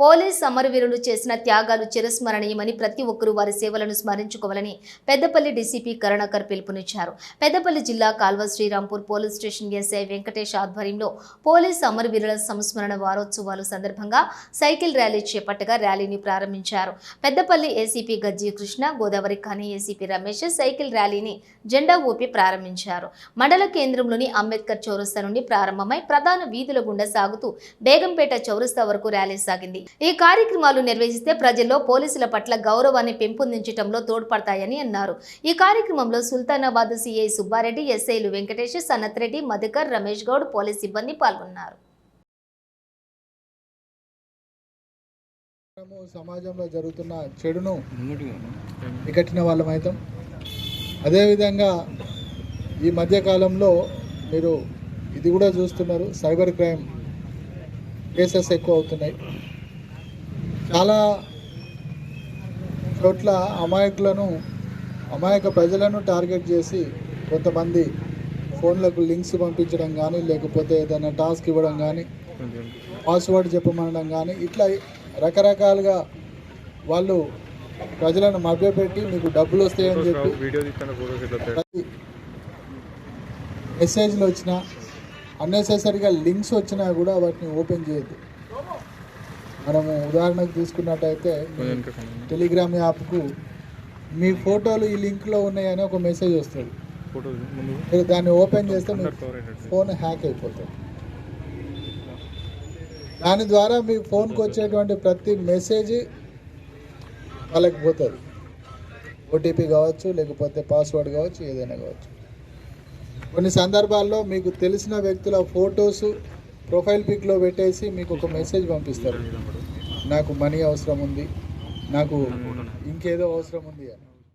Police అమరవీరులు చేసిన త్యాగాలు చిరస్మరణీయమని ప్రతి ఒక్కరూ వారి సేవలను స్మరించుకోవాలని పెద్దపల్లి డీసీపీ కరుణాకర్ పిలుపునిచ్చారు. పెద్దపల్లి జిల్లా Kalva Srirampur police station SI Venkatesh ఆధ్వర్యంలో పోలీస్ అమరవీరుల సంస్మరణ వారోత్సవాలు సందర్భంగా సైకిల్ ర్యాలీ చేపట్టగా ర్యాలీని ప్రారంభించారు. Peddapalli ACP Gajji Krishna Godavari Khani ACP Ramesh cycle ర్యాలీని జెండా ఊపి ప్రారంభించారు. మండల కేంద్రంలోని అంబేద్కర్ చౌరస్తా నుండి ప్రారంభమై ప్రధాన వీధుల గుండా సాగుతూ బేగంపేట చౌరస్తా వరకు ర్యాలీ సాగింది. ఈ కార్యక్రమాలు నిర్వహిస్తే ప్రజల్లో పోలీసుల పట్ల గౌరవాన్ని పెంపొందించడంలో తోడ్పడతాయని అన్నారు. ఈ కార్యక్రమంలో సుల్తానాబాద్ సిఐ సుబ్బారెడ్డి ఎస్ఐలు వెంకటేష్ సనత్రెడ్డి మధుకర్ రమేష్ గౌడ్ పోలీస్ సిబ్బంది పాల్గొన్నారు. సమాజంలో జరుగుతున్న చెడును వికటిన వాళ్ళమైతాం అదేవిధంగా ఈ మధ్యకాలంలో మీరు ఇది కూడా చూస్తున్నారు సైబర్ క్రైమ్ కేసెస్ ఎక్కువ అవుతున్నాయి. చాలా చోట్ల అమాయకులను అమాయక ప్రజలను టార్గెట్ చేసి కొంతమంది ఫోన్లకు లింక్స్ పంపించడం కానీ లేకపోతే ఏదైనా టాస్క్ ఇవ్వడం కానీ పాస్వర్డ్ చెప్పమనడం కానీ ఇట్లా రకరకాలుగా వాళ్ళు ప్రజలను మభ్యపెట్టి మీకు డబ్బులు వస్తాయని చెప్పి మెసేజ్లు వచ్చినా అన్నెసెసరీగా లింక్స్ వచ్చినా కూడా వాటిని ఓపెన్ చేయొద్దు. మనము ఉదాహరణకు తీసుకున్నట్టయితే. టెలిగ్రామ్ యాప్కు మీ ఫోటోలు ఈ లింక్లో ఉన్నాయని ఒక మెసేజ్ వస్తుంది మీరు దాన్ని ఓపెన్ చేస్తే మీ. ఫోన్ హ్యాక్ అయిపోతుంది దాని ద్వారా మీ ఫోన్కి వచ్చేటువంటి ప్రతి మెసేజ్ వాళ్ళకి పోతుంది ఓటీపీ కావచ్చు లేకపోతే పాస్వర్డ్ కావచ్చు ఏదైనా కావచ్చు కొన్ని సందర్భాల్లో మీకు తెలిసిన వ్యక్తుల ఫొటోస్ ప్రొఫైల్ పిక్లో పెట్టేసి మీకు ఒక మెసేజ్ పంపిస్తారు. నాకు మనీ అవసరం ఉంది. నాకు ఇంకేదో అవసరం ఉంది అని.